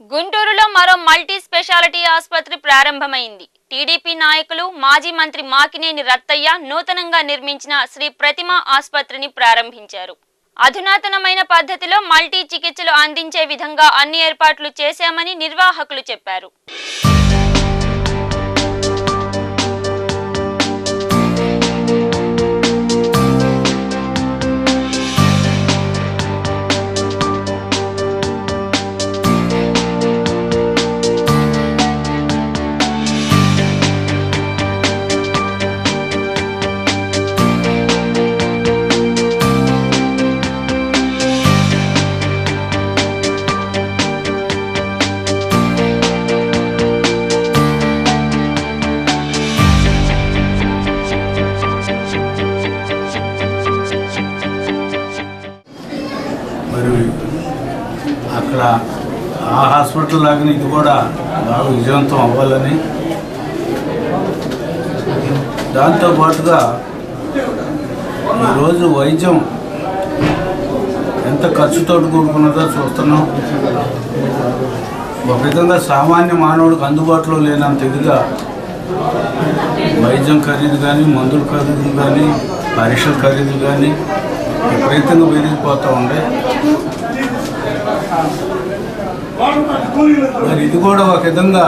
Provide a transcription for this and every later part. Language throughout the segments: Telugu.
గుంటూరులో మరో మల్టీ స్పెషాలిటీ ఆసుపత్రి ప్రారంభమైంది. టీడీపీ నాయకులు మాజీ మంత్రి మాకినేని రత్తయ్య నూతనంగా నిర్మించిన శ్రీ ప్రతిమ ఆసుపత్రిని ప్రారంభించారు. అధునాతనమైన పద్ధతిలో మల్టీ చికిత్సలు అందించే విధంగా అన్ని ఏర్పాట్లు చేశామని నిర్వాహకులు చెప్పారు. మరి అక్కడ ఆ హాస్పిటల్ లాగానే ఇది కూడా బాగా విజయవంతం అవ్వాలని. దాంతోపాటుగా ఈరోజు వైద్యం ఎంత ఖర్చుతో కూడుకున్నదో చూస్తున్నాం. ఒక విధంగా సామాన్య మానవుడికి అందుబాటులో లేనంత ఇదిగా వైద్యం ఖరీదు కానీ మందుల ఖరీదు కానీ పరీక్షల ఖరీదు కానీ విపరీతంగా పెరిగిపోతూ ఉండే. మరి ఇది కూడా ఒక విధంగా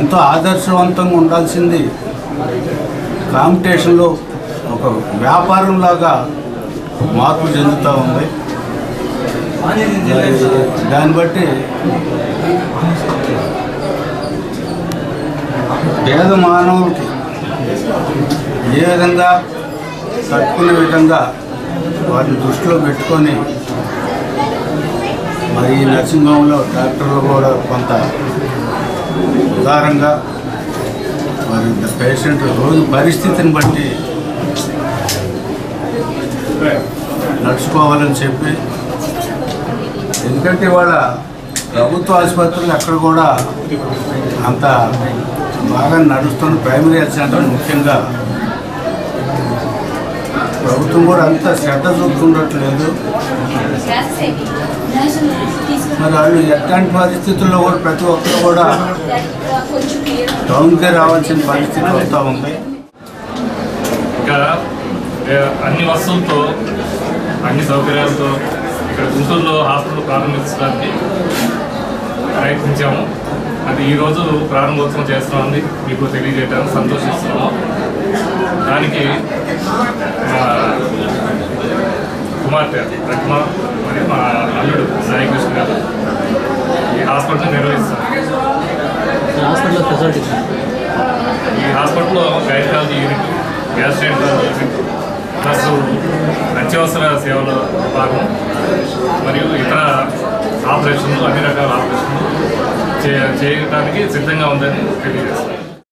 ఎంతో ఆదర్శవంతంగా ఉండాల్సింది. కాంపిటీషన్లో ఒక వ్యాపారంలాగా మార్పు చెందుతూ ఉంది. దాన్ని బట్టి పేద మానవులకి ఏ విధంగా తట్టుకునే విధంగా వాటిని దృష్టిలో పెట్టుకొని మరి ఈ నర్సింగ్ హోమ్లో డాక్టర్లు కూడా కొంత ఉదారంగా మరి పేషెంట్ రోజు పరిస్థితిని బట్టి నడుచుకోవాలని చెప్పి ఎందుకంటే ఇవాళ ప్రభుత్వ ఆసుపత్రులు అక్కడ కూడా అంత బాగా నడుస్తున్న ప్రైమరీ హెల్త్ సెంటర్ ముఖ్యంగా ప్రభుత్వం కూడా అంత శ్రద్ధ చూపుతుండట్లేదు మరి వాళ్ళు ఎట్లాంటి పరిస్థితుల్లో కూడా ప్రతి ఒక్కరు కూడా టౌన్కే రావాల్సిన పరిస్థితి వస్తూ ఉంది. ఇక్కడ అన్ని వస్తువులతో అన్ని సౌకర్యాలతో ఇక్కడ గుంటూరులో హాస్పిటల్ ప్రారంభించడానికి ప్రయత్నించాము. అది ఈరోజు ప్రారంభోత్సవం చేస్తున్నామని మీకు తెలియజేయడానికి సంతోషిస్తున్నాము. దానికి కుమార్తె ప్రతిమ మరియు మా అల్లుడు సాయికృష్ణ గారు. ఈ హాస్పిటల్ నిర్వహిస్తారు హాస్పిటల్లో ఫెసిలిటీస్ ఈ హాస్పిటల్లో gynaecology unit gastroenterology unit plus అత్యవసర సేవల విభాగం మరియు ఇతర ఆపరేషన్లు అన్ని రకాల ఆపరేషన్లు చేయడానికి సిద్ధంగా ఉందని తెలియజేస్తున్నాను